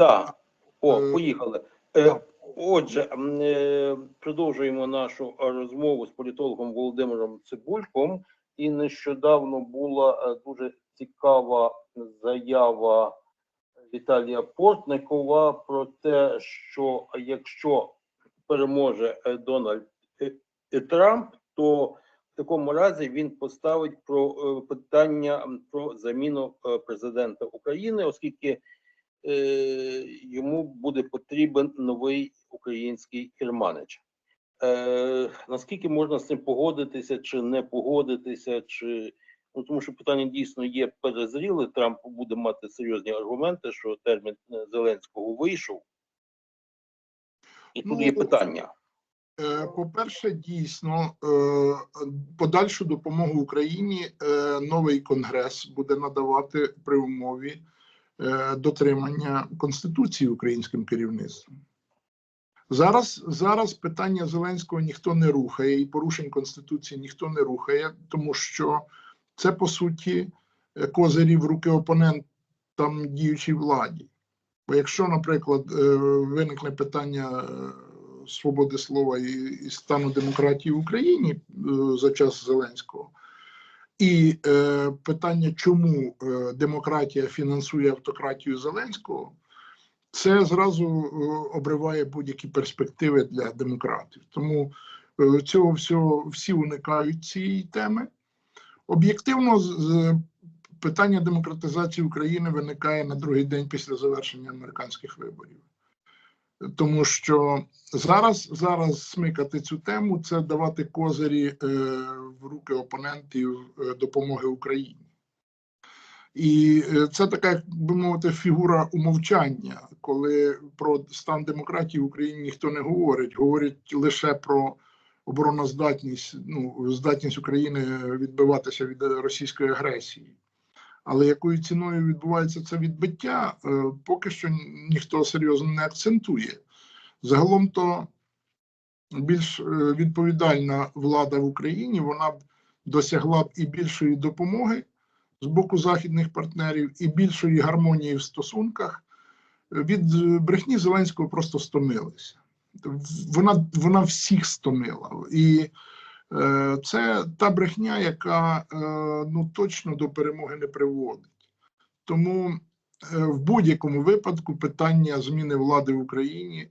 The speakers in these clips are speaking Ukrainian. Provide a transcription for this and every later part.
Так, о, Е, поїхали. Е. Отже, е, продовжуємо нашу е, розмову з політологом Володимиром Цибульком. І нещодавно була е, дуже цікава заява Віталія Портникова про те, що якщо переможе Дональд Трамп, то в такому разі він поставить про питання про заміну президента України, оскільки йому буде потрібен новий український керманич. Е, наскільки можна з цим погодитися чи не погодитися, чи ну тому, що питання дійсно є перезріле. Трамп буде мати серйозні аргументи, що термін е, Зеленського вийшов, і тут Ну, є питання. Е, По-перше, дійсно, е, подальшу допомогу Україні е, новий конгрес буде надавати при умові е, дотримання Конституції українським керівництвом. Зараз, зараз питання Зеленського ніхто не рухає, і порушень Конституції ніхто не рухає, тому що це по суті е, козирі в руки опонентам діючій владі. Бо якщо, наприклад, е, виникне питання е, свободи слова і, стану демократії в Україні е, за час Зеленського, і е, питання, чому е, демократія фінансує автократію Зеленського, це зразу е, обриває будь-які перспективи для демократів. Тому е, цього всього всі уникають цієї теми. Об'єктивно, питання демократизації України виникає на другий день після завершення американських виборів. Тому що зараз, зараз смикати цю тему це давати козирі е, в руки опонентів е, допомоги Україні. І е, це така, як би мовити, фігура умовчання, коли про стан демократії в Україні ніхто не говорить, говорять лише про обороноздатність, ну, здатність України відбиватися від російської агресії. Але якою ціною відбувається це відбиття, е, поки що ніхто серйозно не акцентує. Загалом то більш е, відповідальна влада в Україні вона б досягла б і більшої допомоги з боку західних партнерів, і більшої гармонії в стосунках. Від е, брехні Зеленського просто стомилися. Вона, вона всіх стомила. І Це та брехня, яка е, ну точно до перемоги не приводить. Тому е, в будь-якому випадку питання зміни влади в Україні е,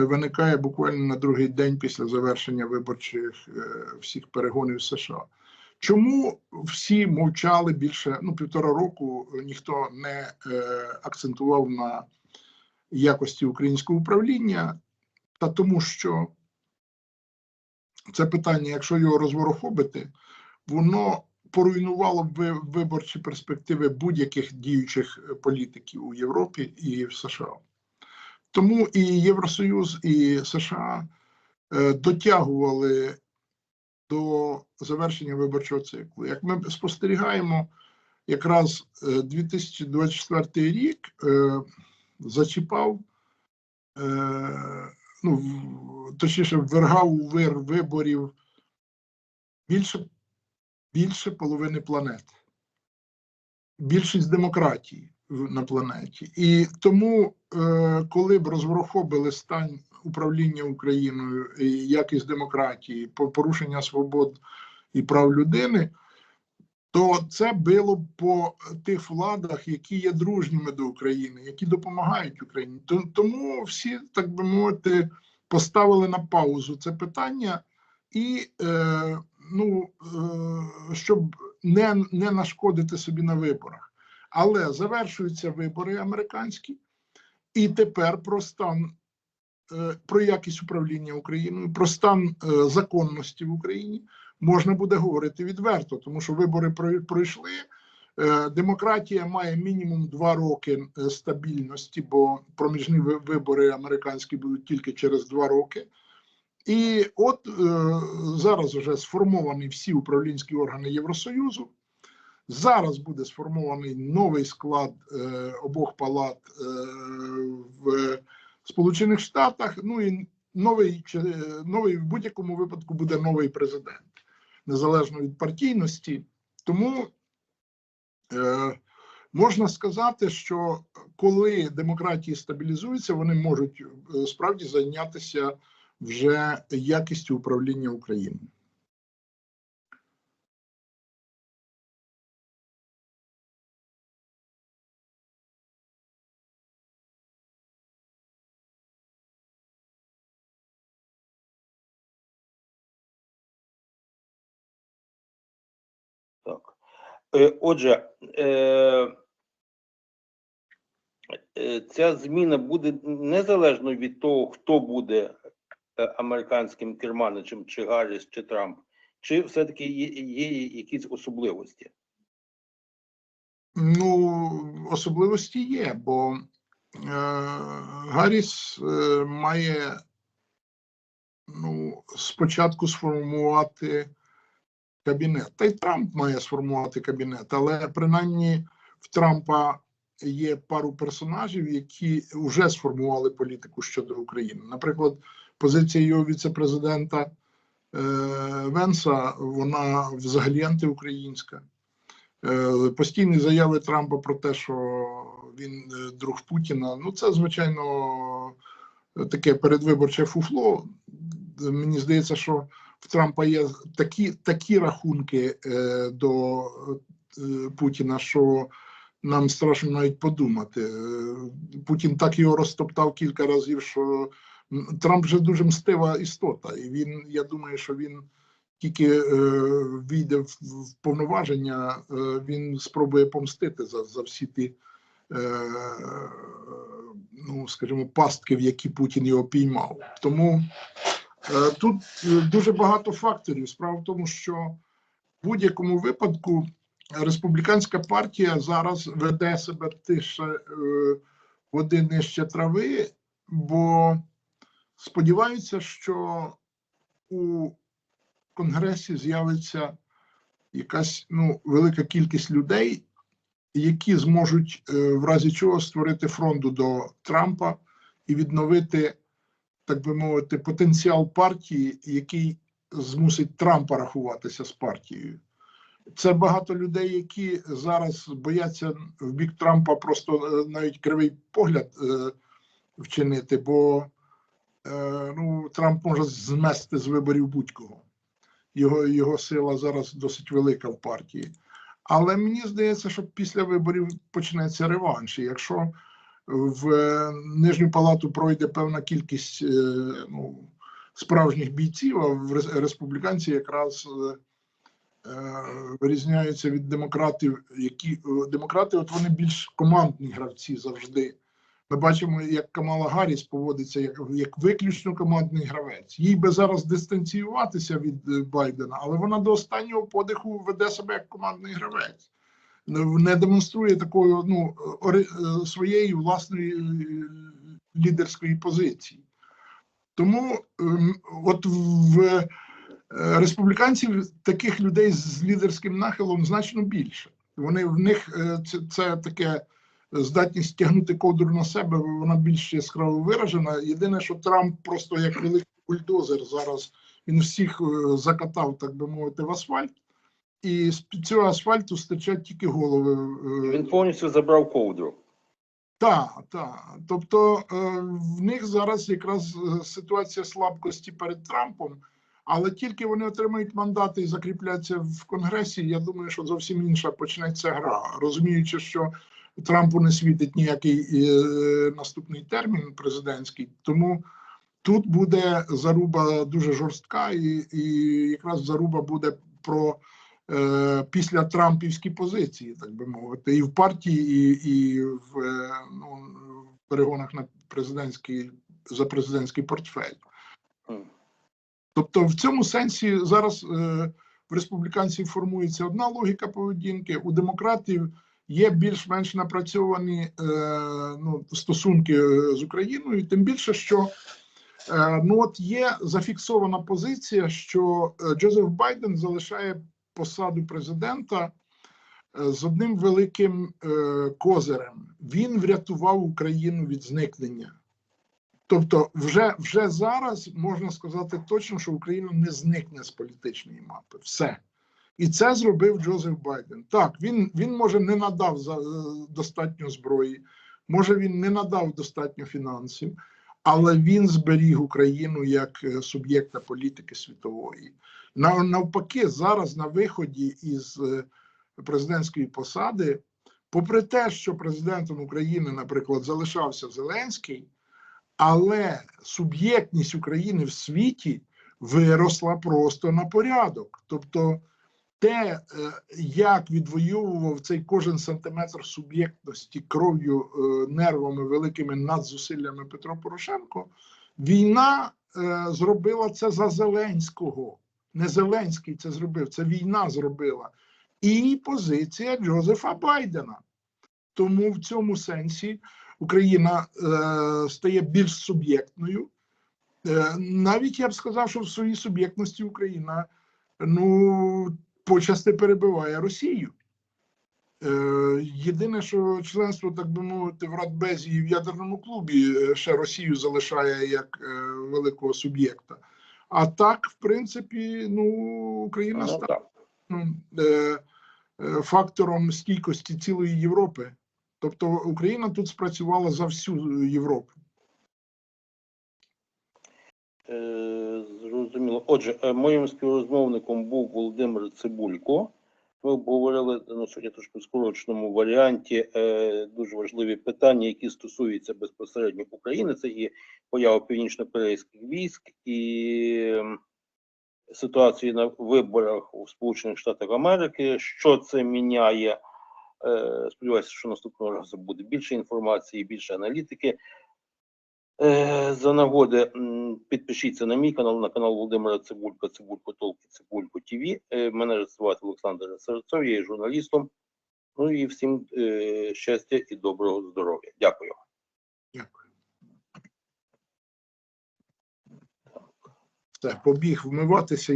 виникає буквально на другий день після завершення виборчих е, всіх перегонів США. Чому всі мовчали більше ну півтора року? Ніхто не е, акцентував на якості українського управління, та тому, що це питання, якщо його розворохобити, воно поруйнувало б виборчі перспективи будь-яких діючих е, політиків у Європі і в США. Тому і Євросоюз, і США е, дотягували до завершення виборчого циклу. Як ми спостерігаємо, якраз е, 2024 рік е, зачіпав. Ну, точніше, ввергав у вир виборів більше, більше половини планети. Більшість демократії на планеті. І тому, е, коли б розворохобили стан управління Україною, якість демократії, порушення свобод і прав людини, то це било б по тих владах, які є дружніми до України, які допомагають Україні. Тому всі, так би мовити, поставили на паузу це питання, і е, ну, е, щоб не, не нашкодити собі на виборах. Але завершуються вибори американські, і тепер про стан, е, про якість управління Україною, про стан е, законності в Україні можна буде говорити відверто, тому що вибори прой- пройшли. Е, Демократія має мінімум два роки е, стабільності, бо проміжні вибори американські будуть тільки через два роки. І от е, зараз вже сформовані всі управлінські органи Євросоюзу. Зараз буде сформований новий склад е, обох палат е, в Сполучених Штатах. Ну і новий, е, новий в будь-якому випадку буде новий президент, незалежно від партійності. Тому е, можна сказати, що коли демократії стабілізуються, вони можуть е, справді зайнятися вже якістю управління Україною. Отже, е, е, ця зміна буде незалежно від того, хто буде е, американським керманичем, чи Гарріс, чи Трамп, чи все-таки є якісь особливості? Ну, особливості є, бо е, Гарріс е, має ну, спочатку сформувати кабінет. Та й Трамп має сформувати кабінет, але принаймні в Трампа є пару персонажів, які вже сформували політику щодо України. Наприклад, позиція його віце-президента е, Венса, вона взагалі антиукраїнська. Е, Постійні заяви Трампа про те, що він е, друг Путіна. Ну, це звичайно таке передвиборче фуфло. Мені здається, що в Трампа є такі, такі рахунки е, до е, Путіна, що нам страшно навіть подумати. Е, Путін так його розтоптав кілька разів, що Трамп вже дуже мстива істота, і він, я думаю, що він тільки е, війде в, в повноваження, е, він спробує помстити за, за всі ті, е, ну скажімо, пастки, в які Путін його піймав. Тому тут е, дуже багато факторів. Справа в тому, що в будь-якому випадку республіканська партія зараз веде себе тише е, води нижче трави, бо сподіваються, що у Конгресі з'явиться якась ну, велика кількість людей, які зможуть е, в разі чого створити фронту до Трампа і відновити, так би мовити, потенціал партії, який змусить Трампа рахуватися з партією. Це багато людей, які зараз бояться в бік Трампа просто е, навіть кривий погляд е, вчинити, бо е, ну, Трамп може змести з виборів будь-кого. Його, його сила зараз досить велика в партії. Але мені здається, що після виборів почнеться реванш. Якщо в е, Нижню палату пройде певна кількість е, ну, справжніх бійців, а в рес- республіканці якраз е, вирізняються від демократів, які демократи, от вони більш командні гравці завжди. Ми бачимо, як Камала Гарріс поводиться як, як виключно командний гравець. Їй би зараз дистанціюватися від Байдена, але вона до останнього подиху веде себе як командний гравець. Не- демонструє такої ну, е, своєї власної е, лідерської позиції. Тому ем, от в е, республіканців таких людей з лідерським нахилом значно більше. Вони в них це, це таке здатність тягнути ковдру на себе, вона більш яскраво виражена. Єдине, що Трамп просто як великий бульдозер зараз він всіх закатав, так би мовити, в асфальт, і з під цього асфальту стирчать тільки голови. е, Він повністю забрав ковдру. так, так. Тобто е, в них зараз якраз е, ситуація слабкості перед Трампом, але тільки вони отримають мандати і закріпляться в Конгресі, я думаю, що зовсім інша почнеться гра, розуміючи, що Трампу не світить ніякий наступний термін президентський, тому тут буде заруба дуже жорстка, і, і якраз заруба буде про е, після Трампівські позиції, так би мовити, і в партії, і, і в, е, ну, в перегонах на президентський за президентський портфель. Тобто, в цьому сенсі зараз е, в республіканців формується одна логіка поведінки, у демократів є більш-менш напрацьовані е, ну, стосунки е, з Україною, тим більше, що е, ну от є зафіксована позиція, що Джозеф Байден залишає посаду президента е, з одним великим е, козирем. Він врятував Україну від зникнення. Тобто, вже, вже зараз можна сказати точно, що Україна не зникне з політичної мапи. Все. І це зробив Джозеф Байден. Так, він, він може не надав за, е, достатньо зброї, Може, він не надав достатньо фінансів, але він зберіг Україну як суб'єкта політики світової. Нав- Навпаки, зараз на виході із е, президентської посади, попри те, що президентом України, наприклад, залишався Зеленський, але суб'єктність України в світі виросла просто на порядок. Тобто, те, е, як відвоював цей кожен сантиметр суб'єктності кров'ю, е, нервами, великими надзусиллями Петро Порошенко, війна зробила це за Зеленського. Не Зеленський це зробив, це війна зробила. І позиція Джозефа Байдена. Тому в цьому сенсі Україна е, стає більш суб'єктною. Е, навіть я б сказав, що в своїй суб'єктності Україна ну, почасти перебиває Росію. Е, єдине, що членство, так би мовити, в Радбезі і в ядерному клубі е, ще Росію залишає як е, великого суб'єкта. А так, в принципі, ну, Україна Ну, стала ну, е, фактором стійкості цілої Європи. Тобто Україна тут спрацювала за всю Європу. Е, Зрозуміло. Отже, е, моїм співрозмовником був Володимир Цибулько. Ми обговорили ну, сьогодні трошки в скороченому варіанті е, дуже важливі питання, які стосуються безпосередньо України. Це і поява північно-корейських військ, і ситуації на виборах у Сполучених Штатах Америки. Що це міняє? Е, Сподіваюся, що наступного разу буде більше інформації, більше аналітики. Е, За нагоди підпишіться на мій канал, на канал Володимира Цибулька, Цибулько Толки, Цибулько ТВ. Мене звати Олександр Серцов, я є журналістом. Ну і всім е, щастя і доброго здоров'я. Дякую. Дякую. Так, побіг вмиватися.